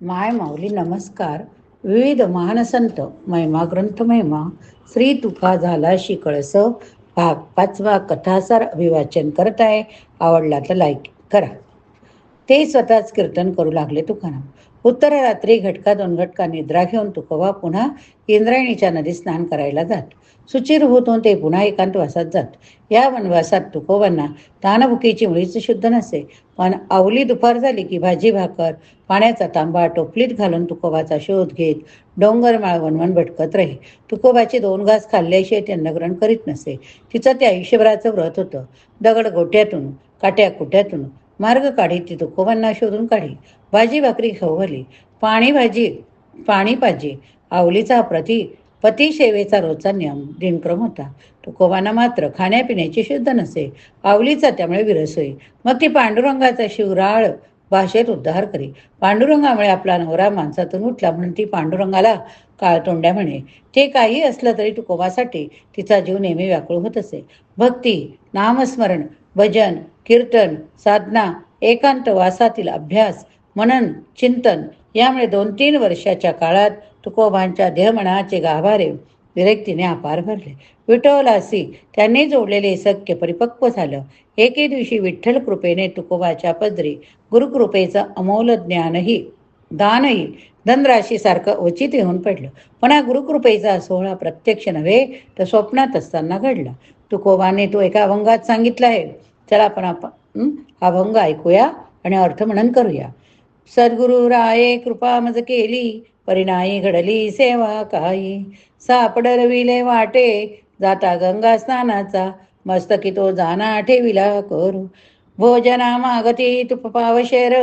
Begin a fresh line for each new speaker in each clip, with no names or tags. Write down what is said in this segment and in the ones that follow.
माय माऊली नमस्कार. विविध महान संत महिमा ग्रंथ महिमा श्री तुका झाला शिकळस भाग पाचवा कथासार अभिवाचन करत आहे. आवडला तर लाईक करा. ते स्वतःच कीर्तन करू लागले तुकाराम. उत्तर रात्री घटका दोन घटका निद्रा घेऊन तुकोबा पुन्हा इंद्रायणीच्या नदीत स्नान करायला जात. सुचिर होतून ते पुन्हा एकांतवासात जात. या वनवासात तुकोबांना तानभुकीची मुळीच शुद्ध नसे. पण आवली दुपार झाली की भाजी भाकर पाण्याचा तांबा टोपलीत घालून तुकोबाचा शोध घेत डोंगर माळ भटकत राही. तुकोबाची दोन घास खाल्ल्याशिवाय ते अन्नग्रहण करीत नसे. तिचं ते आयुष्यभराचं व्रत होतं. दगड गोट्यातून काट्या कुट्यातून मार्ग काढी ती तुकोबांना शोधून काढी. भाजी भाकरी खाऊ घाली. पाणी भाजी पाणी पाजी. आवलीचा प्रती पतीसेवेचा रोजचा नियम दिनक्रम होता. तुकोबांना मात्र खाण्यापिण्याची शुद्ध नसे आवलीचा त्यामुळे विरस होई. मग ती पांडुरंगाचा शिवराळ भाषेत उद्धार करी. पांडुरंगामुळे आपला नवरा माणसातून उठला म्हणून ती पांडुरंगाला काळतोंड्या म्हणे ते काही असलं तरी तुकोबासाठी तिचा जीव नेहमी व्याकुळ होत असे. भक्ती नामस्मरण भजन कीर्तन साधना एकांत वासातील अभ्यास मनन चिंतन यामुळे दोन तीन वर्षाच्या काळात तुकोबांच्या देहमनाचे गाभारे विरक्तीने अपार भरले. विठोलासी त्यांनी जोडलेले सख्य परिपक्व झालं. एके दिवशी विठ्ठल कृपेने तुकोबाच्या पदरी गुरुकृपेचं अमोल ज्ञानही दानही धनराशीसारखं उचित येऊन पडलं. पण हा गुरुकृपेचा सोहळा प्रत्यक्ष नव्हे तर स्वप्नात असताना घडला. तुकोबाने तो एका अभंगात सांगितला आहे. चला आपण आपण अभंग ऐकूया आणि अर्थ करूया. सद्गुरु राये कृपा मज केली परिणाई घडली सेवा काही सापडरविले वाटे जाता गंगा स्नानाचा. मस्तकी तो जाना ठेविला करू. भोजना मागती तुप पावशेर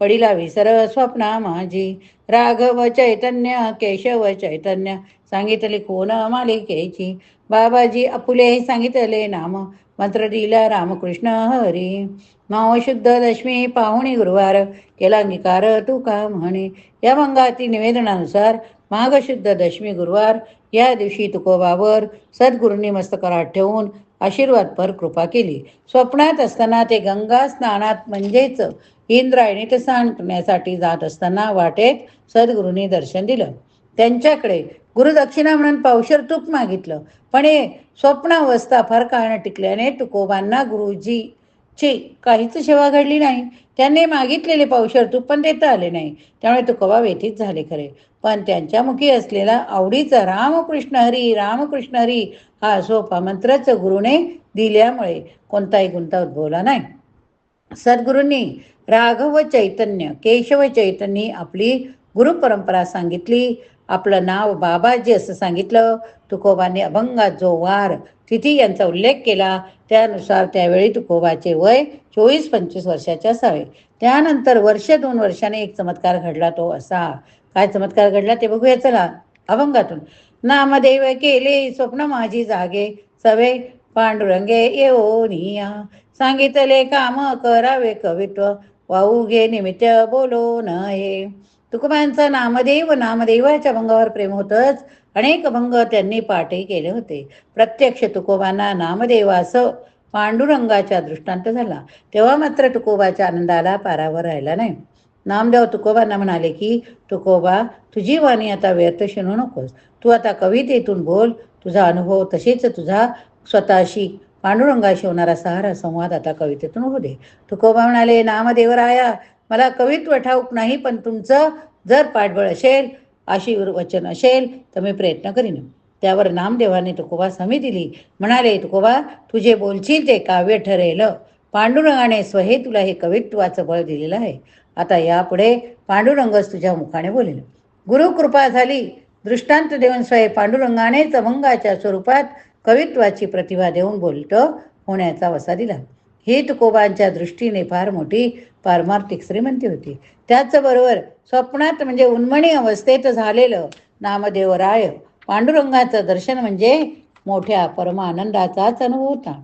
पडिला विसर स्वप्ना माझी. राघव चैतन्य केशव चैतन्य सांगितले कोण मालिकेची? बाबाजी अपुले सांगितले नाम. मंत्र दिला रामकृष्ण हरी. माव शुद्ध दशमी पाहुणी गुरुवार. केला अंगीकार तुका म्हणे? या मंगाती निवेदनानुसार माघ शुद्ध दशमी गुरुवार. या दिवशी तुकोबावर सद्गुरूंनी मस्तकरात ठेवून आशीर्वादपर कृपा केली. स्वप्नात असताना ते गंगा स्नानात म्हणजेच इंद्रायणीत स्नान करण्यासाठी जात असताना वाटेत सद्गुरूंनी दर्शन दिलं. त्यांच्याकडे गुरुदक्षिणा म्हणून पावशर तूप मागितलं. पण हे स्वप्नावस्था फार काळ टिकल्याने तुकोबांना गुरुजी ची काहीच सेवा घडली नाही. त्यांनी मागितलेले पावशर तूप पण देता आले नाही. त्यामुळे तुकोबा व्यथित झाले खरे. पण त्यांच्या मुखी असलेला आवडीचा रामकृष्ण हरी रामकृष्ण हरी हा सोपा मंत्रच गुरुने दिल्यामुळे कोणताही गुंता उद्भवला नाही. सद्गुरूंनी राघव चैतन्य केशव चैतन्य आपली गुरुपरंपरा सांगितली. आपलं नाव बाबाजी असं सांगितलं. तुकोबाने अभंगात जो वार तिथी यांचा उल्लेख केला. त्यानुसार त्यावेळी तुकोबाचे वय चोवीस पंचवीस वर्षाचे असावे. त्यानंतर वर्ष दोन वर्षाने एक चमत्कार घडला तो असा. काय चमत्कार घडला ते बघूया. चला अभंगातून. नामदेव केले स्वप्न माझी जागे. सवे पांडुरंगे येऊनिया सांगितले काम करावे कवित्व. वाऊ घे निमित्त बोलो नये. तुकोबांचा नामदेव नामदेवाच्या भंगावर प्रेम होतच. अनेक भंग त्यांनी पाठही केले होते. प्रत्यक्ष तुकोबांना नामदेवासह पांडुरंगाच्या दृष्टांत झाला. तेव्हा मात्र तुकोबाच्या आनंदाला पारावर राहिला नाही. नामदेव तुकोबांना म्हणाले की तुकोबा तुझी वाणी आता व्यर्थ शिणू नकोस. तू आता कवितेतून बोल. तुझा अनुभव तसेच तुझा स्वतःशी पांडुरंगाशी होणारा सहारा संवाद आता कवितेतून होऊ दे. तुकोबा म्हणाले नामदेवराया मला कवित्व ठाऊक नाही पण तुमचं जर पाठबळ असेल वचन असेल तर मी प्रयत्न करीन. त्यावर नामदेवाने तुकोबा समी दिली. म्हणाले तुकोबा तुझे बोलशील ते काव्य ठरेल. पांडुरंगाने स्वहे तुला हे कवित्वाचं बळ दिलेलं आहे. आता यापुढे पांडुरंगच तुझ्या मुखाने बोलेल. गुरुकृपा झाली. दृष्टांत देऊन स्वय पांडुरंगानेच अभंगाच्या स्वरूपात कवित्वाची प्रतिभा देऊन बोलतो होण्याचा वसा दिला. ही तुकोबांच्या दृष्टीने फार मोठी पारमार्थिक श्रीमंती होती. त्याचबरोबर स्वप्नात म्हणजे उन्मणी अवस्थेत झालेलं नामदेवराय पांडुरंगाचं दर्शन म्हणजे मोठ्या परमानंदाचाच अनुभव होता.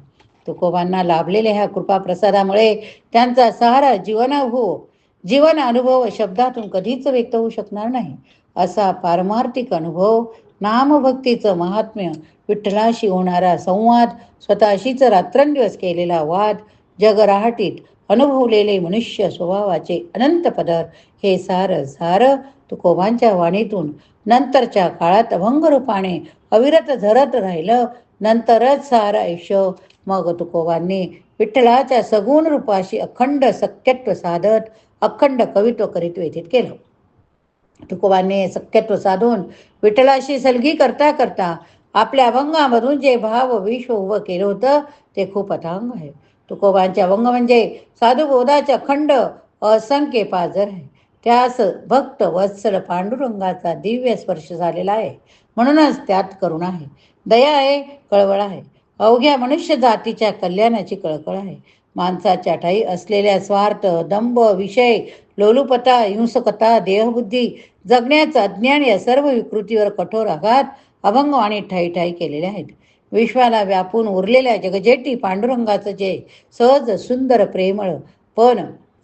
तुकोबांना लाभलेल्या ह्या कृपा प्रसादामुळे त्यांचा सहारा जीवनाभव जीवन अनुभव शब्दातून कधीच व्यक्त होऊ शकणार नाही. असा पारमार्थिक अनुभव नामभक्तीचं महात्म्य विठ्ठलाशी होणारा संवाद स्वतःशीच रात्रंदिवस केलेला वाद जगराहटीत अनुभवलेले मनुष्य स्वभावाचे अनंत पदर हे सार सार तुकोबांच्या वाणीतून नंतरच्या काळात अभंग रूपाने अविरत झरत राहिलं नंतरच सार आयुष्य. मग तुकोबांनी विठ्ठलाच्या सगुण रूपाशी अखंड सत्यत्व साधत अखंड कवित्व करीत व्यतीत केलं. तुकोबांनी सख्यत्व साधून विठ्ठलाशी सलगी करता करता आपल्या अभंगामधून जे भाव विश्व उभं केलं होतं ते खूप अथांग आहे. तुकोबांचे अभंग म्हणजे साधुबोधाचे अखंड असंख्य पाजर आहे. त्यास भक्त वत्सल पांडुरंगाचा दिव्य स्पर्श झालेला आहे. म्हणूनच त्यात करुणा आहे. दया आहे कळवळ आहे. अवघ्या मनुष्य जातीच्या कल्याणाची कळकळ आहे. माणसाच्या ठाई असलेल्या स्वार्थ दंभ विषय लोलुपता हिंसकता देहबुद्धी जगण्याचं अज्ञान या सर्व विकृतीवर कठोर आघात अभंग आणि ठाई ठाई केलेले आहेत. विश्वाला व्यापून उरलेल्या जगजेटी पांडुरंगाचं जे सहज सुंदर प्रेमळ पण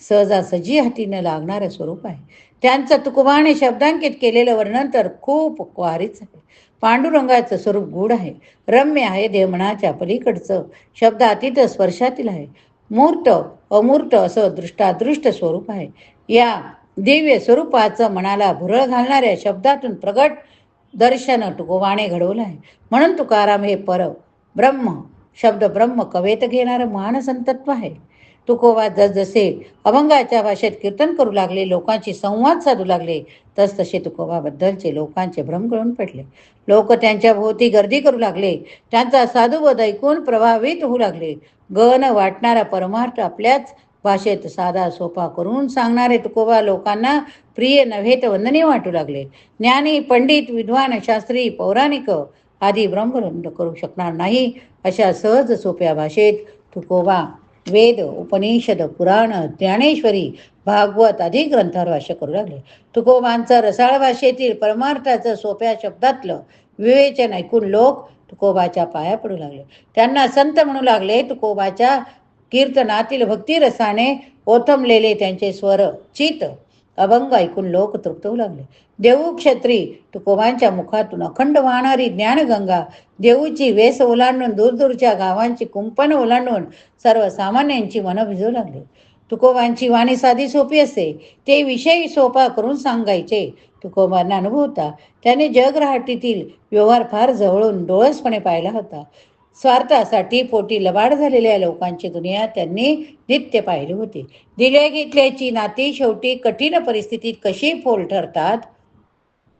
सहजासजी हातीनं लागणारं स्वरूप आहे. त्यांचं तुकुबाने शब्दांकित केलेलं वर्णन तर खूप क्वारीच आहे. पांडुरंगाचं स्वरूप गूढ आहे. रम्य आहे देवमनाच्या पलीकडचं शब्द अतिथ स्पर्शातील आहे. मूर्त अमूर्त असं दृष्टादृष्ट स्वरूप आहे. या दिव्य स्वरूपाचं मनाला भुरळ घालणाऱ्या शब्दातून प्रगट दर्शन तुकोवाने घडवलं आहे. म्हणून तुकाराम हे पर ब्रह्म शब्द ब्रह्म कवेत घेणारं महान संतत्व आहे. तुकोबा जसजसे अभंगाच्या भाषेत कीर्तन करू लागले लोकांशी संवाद साधू लागले तस तसे तुकोबाबद्दलचे लोकांचे भ्रम गळून पडले. लोक त्यांच्या भोवती गर्दी करू लागले त्यांचा साधुवध ऐकून प्रभावित होऊ लागले. गण वाटणारा परमार्थ आपल्याच भाषेत साधा सोपा करून सांगणारे तुकोबा लोकांना प्रिय नव्हे तर वंदने वाटू लागले. ज्ञानी पंडित विद्वान शास्त्री पौराणिक आदी ब्रह्मरंड करू शकणार नाही अशा सहज सोप्या भाषेत तुकोबा वेद उपनिषद पुराण ज्ञानेश्वरी भागवत आदी ग्रंथावर भाष्य करू लागले. तुकोबांचं रसाळ भाषेतील परमार्थाचं सोप्या शब्दातलं विवेचन ऐकून लोक तुकोबाच्या पाया पडू लागले. त्यांना संत म्हणू लागले तुकोबाच्या कीर्तनातील भक्तिरसाने ओथमलेले त्यांचे स्वर. चित. अभंग ऐकून लोक तृप्त होऊ लागले. देऊ क्षत्री तुकोबांच्या मुखातून अखंड वाहणारी ज्ञानगंगा देऊची वेस ओलांडून दूरदूरच्या गावांची कुंपण ओलांडून सर्वसामान्यांची मनं भिजू लागली. तुकोबांची वाणी साधी सोपी असते. ते विषयी सोपा करून सांगायचे. तुकोबांना अनुभवता त्याने जगराहाटीतील व्यवहार फार जवळून डोळसपणे पाहिला होता. स्वार्थासाठी पोटी लबाड झालेल्या लोकांची दुनिया त्यांनी नित्य पाहिली होती. दिल्या घेतल्याची नाती शेवटी कठीण परिस्थितीत कशी फोल ठरतात?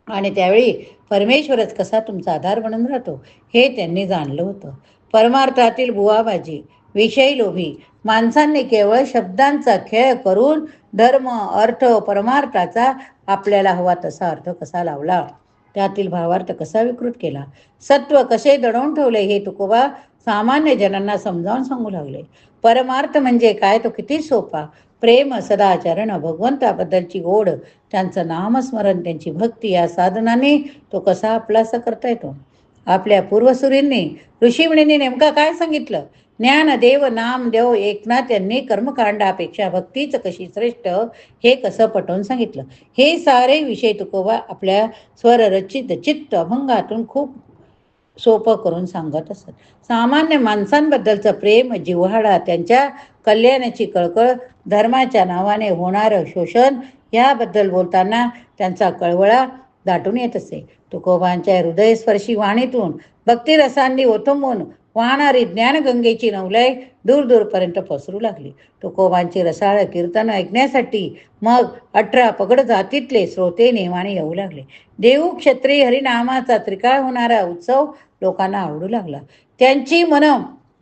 आणि त्यावेळी परमेश्वरच कसा तुमचा आधार बनून राहतो? हे त्यांनी जाणलं होतं. परमार्थातील बुवाबाजी विषयी लोभी माणसांनी केवळ शब्दांचा खेळ करून धर्म अर्थ परमार्थाचा आपल्याला हवा तसा अर्थ कसा लावला? त्यातील भावार्थ कसा विकृत केला? सत्व कसे दडवून ठेवले हे तुकोबा सामान्य जनांना समजावून सांगू लागले. परमार्थ म्हणजे काय? तो किती सोपा. प्रेम सदाचरण भगवंताबद्दलची ओढ त्यांचं नामस्मरण त्यांची भक्ती या साधनाने तो कसा आपलासा करता येतो? आपल्या पूर्वसुरींनी ऋषीमुनींनी नेमका काय सांगितलं? ज्ञान देव नाम देव एकनाथ यांनी कर्मकांडापेक्षा भक्तीच कशी श्रेष्ठ हे कसं पटवून सांगितलं? हे सारे विषय तुकोबा आपल्या स्वररचित चित्त अभंगातून खूप सोपं करून सांगत असत. सामान्य माणसांबद्दलचं प्रेम जिव्हाळा त्यांच्या कल्याणाची कळकळ धर्माच्या नावाने होणारं शोषण याबद्दल बोलताना त्यांचा कळवळा दाटून येत असे. तुकोबांच्या हृदयस्पर्शी वाणीतून भक्तिरसांनी ओथंबून वाहणारी ज्ञानगंगेची नवलय दूर दूरपर्यंत पसरू लागली. तुकोबांची रसाळ कीर्तन ऐकण्यासाठी मग अठरा पगड जातीतले श्रोते नेमाने येऊ लागले. देऊ क्षत्रिय हरिनामाचा त्रिकाळ होणारा उत्सव लोकांना आवडू लागला. त्यांची मन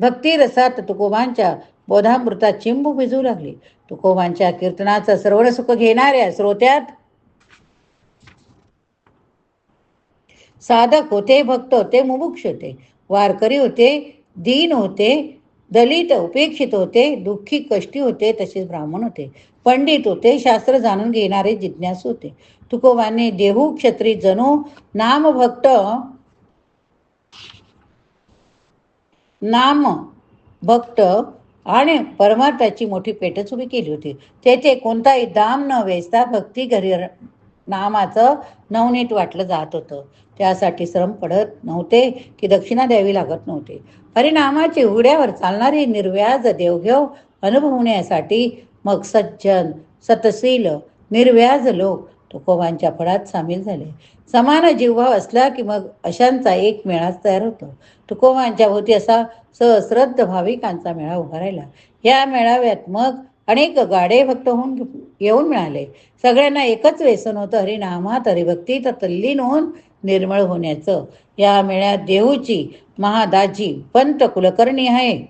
भक्ती रसात तुकोबांच्या बोधामृतात चिंबू भिजू लागली. तुकोबांच्या कीर्तनाचं सर्व सुख घेणाऱ्या श्रोत्यात साधक होते भक्त होते मुमुक्ष होते. वारकरी होते दीन होते दलित उपेक्षित होते दुःखी कष्टी होते तसेच ब्राह्मण होते. पंडित होते शास्त्र जाणून घेणारे जिज्ञासू होते. तुकोबाने देहू क्षत्री जणू नामभक्त नाम भक्त आणि परमार्थाची मोठी पेटच उभी केली होती. तेथे कोणताही दाम न वेचता भक्ती घरी नामाचं नवनीट वाटलं जात होतं. त्यासाठी श्रम पडत नव्हते की दक्षिणा द्यावी लागत नव्हते. परिणामाची उघड्यावर चालणारी निर्व्याज देवघेव अनुभवण्यासाठी मग सज्जन सतशील निर्व्याज लोक तुकोबांच्या फळात सामील झाले. समान जीवभाव असला की मग अशांचा एक मेळाच तयार होतो. तुकोबांच्या भोवती असा सहस्रद्ध भाविकांचा मेळा उभा राहिला. या मेळाव्यात मग अनेक गाडे भक्त होऊन येऊन मिळाले. सगळ्यांना एकच व्यसन होतं हरिनामात हरिभक्तीत तल्लीन होऊन निर्मळ होण्याचं. या मेळ्यात देहूची महादाजी पंत कुलकर्णी आहे.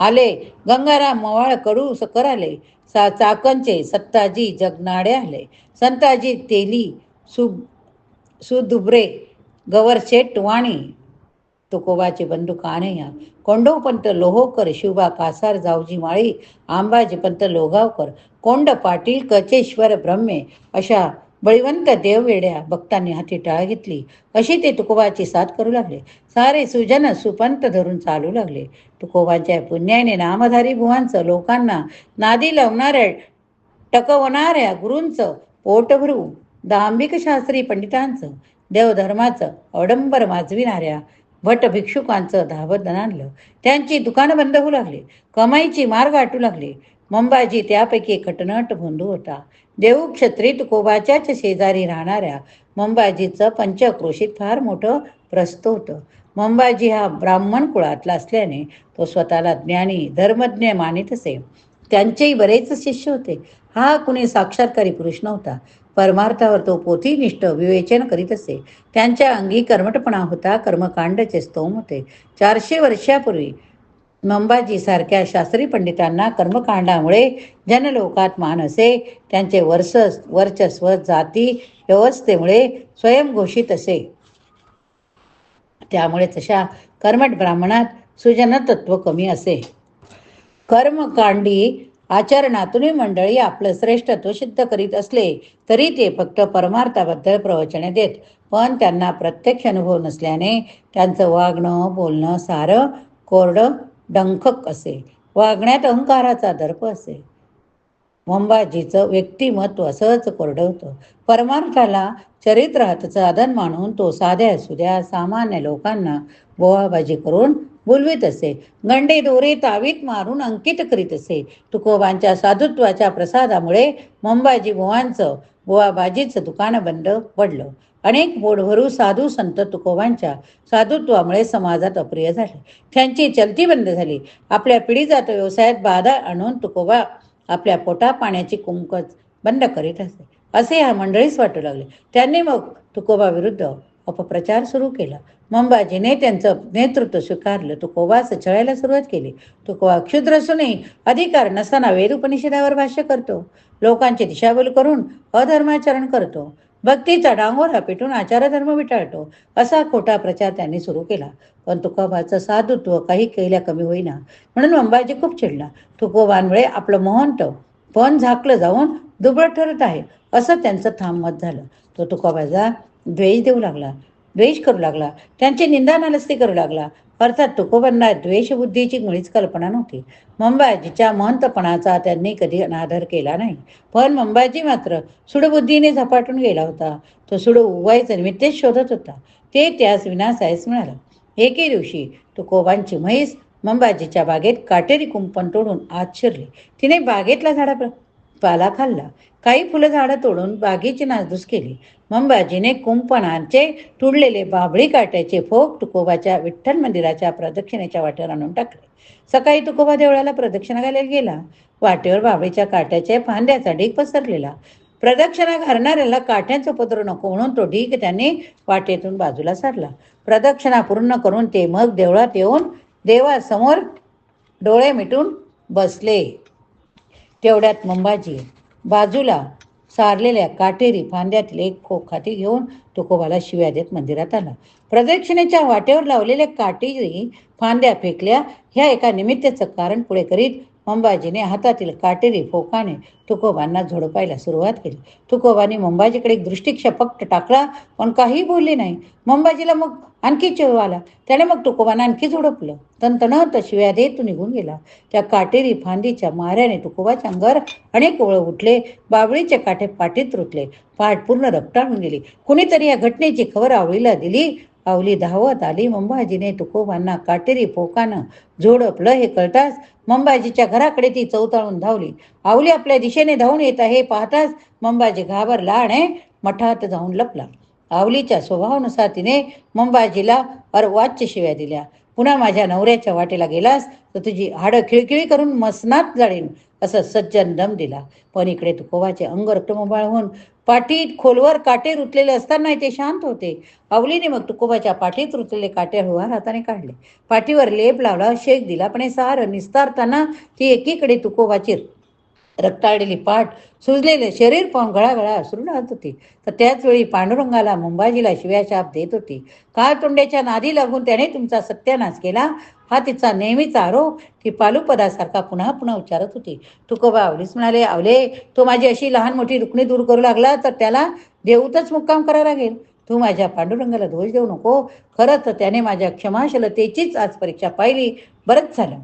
आले. गंगाराम मवाळ कडू सकर आले. सा चाकणचे सत्ताजी जगनाडे आले. संताजी तेली सु सुदुब्रे गवरशेट वाणी तुकोबाचे बंधू कान्हैया कोंडोपंत लोहोकर शिवबा कासार जावजी माळी आंबाजी पंत लोगावकर कोंड पाटील कचेश्वर ब्रह्मे अशा बळीवंत देववेड्या भक्तांनी हाती टाळ घेतली. अशी ते तुकोबाची साथ करू लागले. सारे सुजन सुपंत धरून चालू लागले. तुकोबाच्या पुण्याने नामधारी भुवांचं लोकांना नादी लावणाऱ्या टकवणाऱ्या गुरूंचं पोटभरू दांभिक शास्त्री पंडितांचं देवधर्माचं अडंबर माजविणाऱ्या भट भिक्षुकांचं धावत आणलं. त्यांची दुकानं बंद होऊ लागली. कमाईची मार्ग आटू लागले. मंबाजी त्यापैकी खटनट बंधू होता. देऊ क्षत्रित कोबाच्याच शेजारी राहणाऱ्या मंबाजीचं पंचक्रोशीत फार मोठं प्रस्त होतं. मंबाजी हा ब्राह्मण कुळातला असल्याने तो स्वतःला ज्ञानी धर्मज्ञ मानित असे. त्यांचेही बरेच शिष्य होते. हा कुणी साक्षात्कारी पुरुष नव्हता. परमार्थावर तो पोथीनिष्ठ विवेचन करीत असे. त्यांच्या अंगी कर्मटपणा होता कर्मकांडचे स्तोम होते. चारशे वर्षापूर्वी मंबाजी सारख्या शास्त्री पंडितांना कर्मकांडामुळे जनलोकात मान असे. त्यांचे वर्ष वर्चस्व जाती व्यवस्थेमुळे स्वयंघोषित असे. त्यामुळे तशा कर्मट ब्राह्मणात सुजनतत्व कमी असे. कर्मकांडी आचरणातूनही मंडळी आपलं श्रेष्ठत्व सिद्ध करीत असले तरी ते फक्त परमार्थाबद्दल प्रवचने देत. पण त्यांना प्रत्यक्ष अनुभव नसल्याने त्यांचं वागणं बोलणं सारं कोरडं डंखक असे. वागण्यात अहंकाराचा दर्प असे. मंबाजीचं व्यक्तिमत्व असंच कोरडं होतं. परमार्थाला चरित्रात साधन मानून तो साध्या सुद्या सामान्य लोकांना बोवाबाजी करून बोलवीत असे. गंडे दोरे तावीत मारून अंकित करीत असे. तुकोबांच्या साधुत्वाच्या प्रसादामुळे मुंबाजी बुवांचं बुवाबाजीचं दुकान बंद पडलं. अनेक बोडभरू साधू संत तुकोबांच्या साधुत्वामुळे समाजात अप्रिय झाले. त्यांची चलती बंद झाली. आपल्या पिढीजात व्यवसायात बाधा आणून तुकोबा आपल्या पोटा पाण्याची कुंकच बंद करीत असे. असे ह्या मंडळीस वाटू लागले. त्यांनी मग तुकोबा विरुद्ध अपप्रचार सुरू केला. मंबाजीने त्यांचं नेतृत्व स्वीकारलं. तुकोबास छळायला सुरुवात केली. तुकोबा क्षुद्र असूनही अधिकार नसताना वेद उपनिषदावर भाष्य करतो. लोकांची दिशाभूल करून अधर्माचरण करतो. भक्तीचा डांगोरा पेटून आचारधर्म विटाळतो. असा खोटा प्रचार त्यांनी सुरू केला. पण तुकोबाचं साधुत्व काही केल्या कमी होईना. म्हणून अंबाजी खूप चिडला. तुकोबांमुळे आपलं महंत पण झाकलं जाऊन दुबळ ठरत आहे. असं त्यांचं ठाम मत झालं. तो तुकोबाचा द्वेष देऊ लागला द्वेष करू लागला त्यांची निंदानालस्ती करू लागला. अर्थात तुकोबांना द्वेषबुद्धीची मुळीच कल्पना नव्हती. मंबाजीच्या महंतपणाचा त्यांनी कधी अनादर केला नाही. पण मंबाजी मात्र सुडबुद्धीने झपाटून गेला होता. तो सुड उगवायचं निमित्तेच शोधत होता. ते त्यास विनासायस मिळालं एके दिवशी तुकोबांची म्हैस मंबाजीच्या बागेत काटेरी कुंपण तोडून आत शिरली. तिने बागेतला झाडा पाला खाल्ला. काही फुलं झाडं तोडून बागेची नासधूस केली. मंबाजीने कुंपणांचे तुडलेले बाभळी काट्याचे फोक तुकोबाच्या विठ्ठल मंदिराच्या प्रदक्षिणेच्या वाटेवर आणून टाकले. सकाळी तुकोबा देवळाला प्रदक्षिणा घालायला गेला. वाटेवर बाभळीच्या काट्याच्या फांद्याचा ढीक पसरलेला. प्रदक्षिणा घालणाऱ्याला काठ्यांचा पत्र नको म्हणून तो ढीक त्याने वाटेतून बाजूला सारला. प्रदक्षिणा पूर्ण करून ते मग देवळात येऊन देवासमोर डोळे मिटून बसले. तेवढ्यात मुंबाजी बाजूला सारलेल्या काटेरी फांद्यातील एक खोक खाती घेऊन तुकोबाला शिव्या देत मंदिरात आला. प्रदक्षिणेच्या वाटेवर लावलेल्या काटेरी फांद्या फेकल्या. ह्या एका निमित्ताचं कारण पुढे करीत मंबाजीने हातातील काटेरी फोकाने तुकोबांना झोडपायला सुरुवात केली. तुकोबांनी मंबाजीकडे एक दृष्टिक्षेपक टाकला पण काही बोलले नाही. मंबाजीला मग आणखी चेहू आला. त्याने मग तुकोबांना आणखी झोडपलं. तणतणत शिव्या देत निघून गेला. त्या काटेरी फांदीच्या माऱ्याने तुकोबाच्या अंगावर अनेक ओळ उठले बाबळीचे काठे पाठीत रुतले. पाठ पूर्ण रक्ताळून गेली. कुणीतरी या घटनेची खबर आवळीला दिली. आवली धावत आली. मंबाजीने तुकोबांना काटेरी पोकानं झोडपलं. हे कळताच मंबाजीच्या घराकडे ती चौताळून धावली. आवली आपल्या दिशेने धावून येत आहे. पाहताच मंबाजी घाबरला आणि मठात जाऊन लपला. आवलीच्या स्वभावानुसार तिने मंबाजीला अर्वाच्य शिव्या दिल्या. पुन्हा माझ्या नवऱ्याच्या वाटेला गेलास तर तुझी हाडं खिळखिळी करून मसनात जाळीन असं सज्जन दम दिला. पण इकडे तुकोबाचे अंग रक्तमोबाळ होऊन पाठीत खोलवर काटे रुतलेले असताना ते शांत होते. आवलीने मग तुकोबाच्या पाठीत रुतलेले काटे हळूहार हाताने काढले. पाठीवर लेप लावला शेक दिला पण हे सारं निस्तारताना ती एकीकडे तुकोबाची रक्ताळलेली पाठ सुजलेले शरीर पाहून गळागळा असरून राहत होती. तर त्याचवेळी पांडुरंगाला मुंबाजीला शिव्याशाप देत होती. काळ तोंड्याच्या नादी लागून त्याने तुमचा सत्यानाश केला. हा तिचा नेहमीचा आरोप ती पालुपदासारखा पुन्हा पुन्हा उच्चारत होती. तुकोबा आवलीच म्हणाले आवले तो माझी अशी लहान मोठी रुकणी दूर करू लागला तर त्याला देऊतच मुक्काम करावा लागेल. तू माझ्या पांडुरंगाला दोष देऊ नको. खरं तर त्याने माझ्या क्षमाशलतेचीच आज परीक्षा पाहिली. बरंच झालं.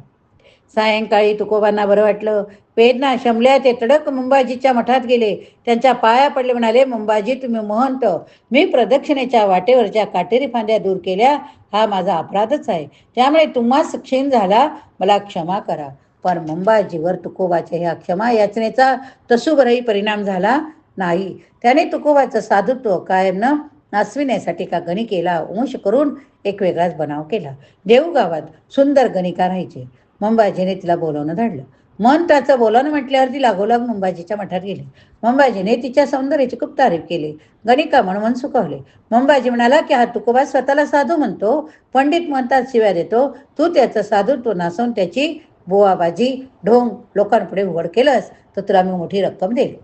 सायंकाळी तुकोबांना बरं वाटलं. वेदना शमल्या ते तडक मुंबाजीच्या मठात गेले. त्यांच्या पाया पडले म्हणाले मुंबाजी तुम्ही महंत. मी प्रदक्षिणेच्या वाटेवरच्या काटेरी फांद्या दूर केल्या हा माझा अपराधच आहे. त्यामुळे तुम्हाच क्षीण झाला मला क्षमा करा. पण मुंबाजीवर तुकोबाच्या ह्या क्षमा याचनेचा तसुभरही परिणाम झाला नाही. त्याने तुकोबाचं साधुत्व कायम न नाचविण्यासाठी का गणिकेला अंश करून एक वेगळाच बनाव केला. देऊ गावात सुंदर गणिका राहायचे. मुंबाजीने तिला बोलवणं धाडलं. मन त्याचं बोलावणं म्हटल्यावर ती लागोलाग मुंबाजीच्या मठात गेली. मंबाजीने तिच्या सौंदर्याची खूप तारीफ केली. गणिका म्हणून मन सुकवले. मंबाजी म्हणाला की हा तुकोबा स्वतःला साधू म्हणतो. पंडित म्हणतात शिव्या देतो. तू त्याचं साधून तो नासून त्याची बोवाबाजी ढोंग लोकांपुढे उघड केलंस तर तुला मी मोठी रक्कम देईल.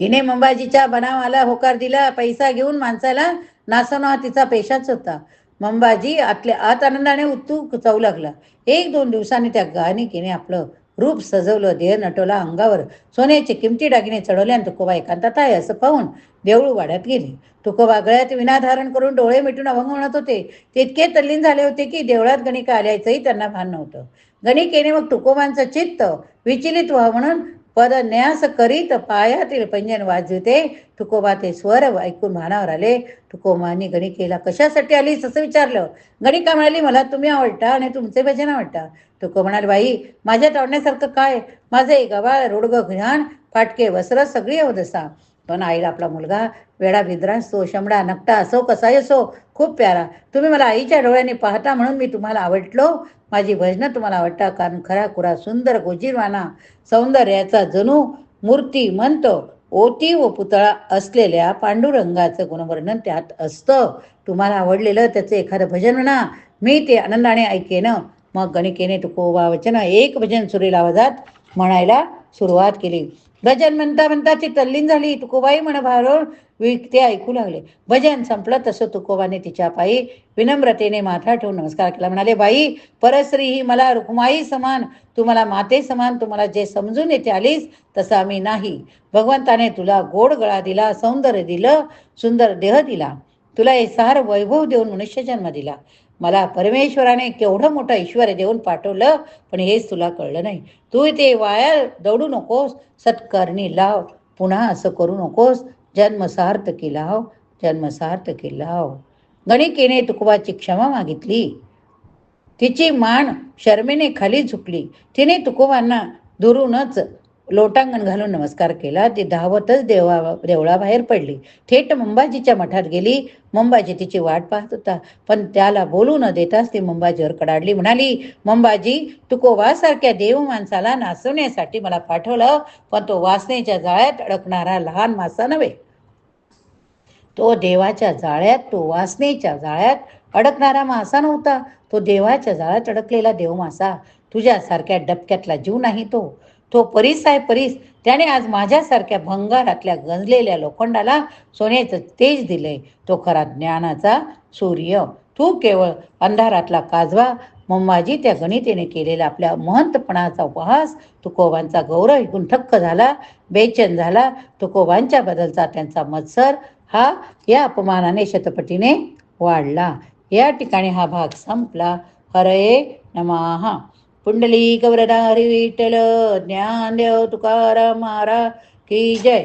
तिने मंबाजीच्या बनावाला होकार दिला पैसा घेऊन माणसाला नासवणं हा तिचा पेशाच होता. मंबाजी आतल्या आत आनंदाने उत्तू चावू लागला. एक दोन दिवसांनी त्या गानिकेने आपलं रूप सजवलं देह नटवला अंगावर सोन्याचे किमती दागिने चढवले आणि तुकोबा एकांतात आहे असं पाहून देऊळ वाड्यात गेली. तुकोबा गळ्यात विना धारण करून डोळे मिटून अभंग म्हणत होते. ते इतके तल्लीन झाले होते की देवळात गणिका आल्याचंही त्यांना भान नव्हतं. गणिकेने मग तुकोबांचं चित्त विचलित व्हावं म्हणून पद न्यास करीत पायातील पंजन वाजविते. तुकोबा ते स्वर ऐकून भानावर आले. तुकोबांनी गणिकेला कशासाठी आलीस असं विचारलं. गणिका म्हणाली मला तुम्ही आवडता आणि तुमचे भजन आवडता. तुको म्हणाल बाई माझ्यात आवडण्यासारखं काय? माझे गवाळ रोडग घाण फाटके वस्त्र सगळी अवदसा. पण आईला आपला मुलगा वेडा भिद्रा शमडा नकटा असो कसाही असो खूप प्यारा. तुम्ही मला आईच्या डोळ्याने पाहता म्हणून मी तुम्हाला आवडलो. माझी भजनं तुम्हाला आवडता कारण खरा खुरा सुंदर गोजीरवाना सौंदर्याचा जणू मूर्ती म्हणतो ओती व पुतळा असलेल्या पांडुरंगाचं गुणवर्णन त्यात असतं. तुम्हाला आवडलेलं त्याचं एखादं भजन म्हणा. मी ते आनंदाने ऐकेन. मग गणिकेने तुकोबा वचन एक भजन सुरेला आवाजात म्हणायला सुरुवात केली. भजन म्हणता म्हणता ती तल्लीन झाली. तुकोबाई म्हण भारोळ ते ऐकू लागले. भजन संपलं तसं तुकोबाने तिच्या पायी विनम्रतेने माथा ठेवून नमस्कार केला. म्हणाले बाई परस्त्री ही मला रुक्माई समान. तुम्हाला माते समान. तुम्हाला जे समजून येते आलीस तसं आम्ही नाही. भगवंताने तुला गोड गळा दिला सौंदर्य दिलं सुंदर देह दिला. तुला हे सार वैभव देऊन मनुष्य जन्म दिला. मला परमेश्वराने केवढं मोठं ऐश्वर देऊन पाठवलं पण हेच तुला कळलं नाही. तू ते वाया दौडू नकोस सत्कारणी लाव. पुन्हा असं करू नकोस जन्मसार्थकी लाव हो, जन्मसार्थकी लाव हो. गणिकेने तुकोबाची क्षमा मागितली. तिची मान शर्मेने खाली झुकली. तिने तुकोबांना दुरूनच लोटांगण घालून नमस्कार केला. ती धावतच देवा देवळाबाहेर पडली. थेट मुंबाजीच्या मठात गेली. मुंबाजी तिची वाट पाहत होता. पण त्याला बोलू न देताच ती मुंबाजीवर कडाडली म्हणाली मुंबाजी तुकोबासारख्या देव माणसाला नाचवण्यासाठी मला पाठवलं पण तो वासनेच्या जाळ्यात अडकणारा लहान मासा नव्हे. तो देवाच्या जाळ्यात तो वासनेच्या जाळ्यात अडकणारा मासा नव्हता. तो देवाच्या जाळ्यात अडकलेला देव मासा. तुझ्यासारख्या डबक्यातला जीव नाही तो. तो परीस आहे परीस. त्याने आज माझ्यासारख्या भंगारातल्या गंजलेल्या लोखंडाला सोन्याचं तेज दिलंय. तो खरा ज्ञानाचा सूर्य. तू केवळ अंधारातला काजवा. मम्माजी त्या गणितेने केलेला आपल्या महंतपणाचा उपहास. तुकोबांचा गौरव ऐकून ठक्क झाला बेचैन झाला. तुकोबांच्या बदलचा त्यांचा मत्सर हा या अपमानाने शतपटीने वाढला. या ठिकाणी हा भाग संपला. हरये नमहा पुंडली गौरधारी विठ्ठल ज्ञानदेव तुकाराम महाराज की जय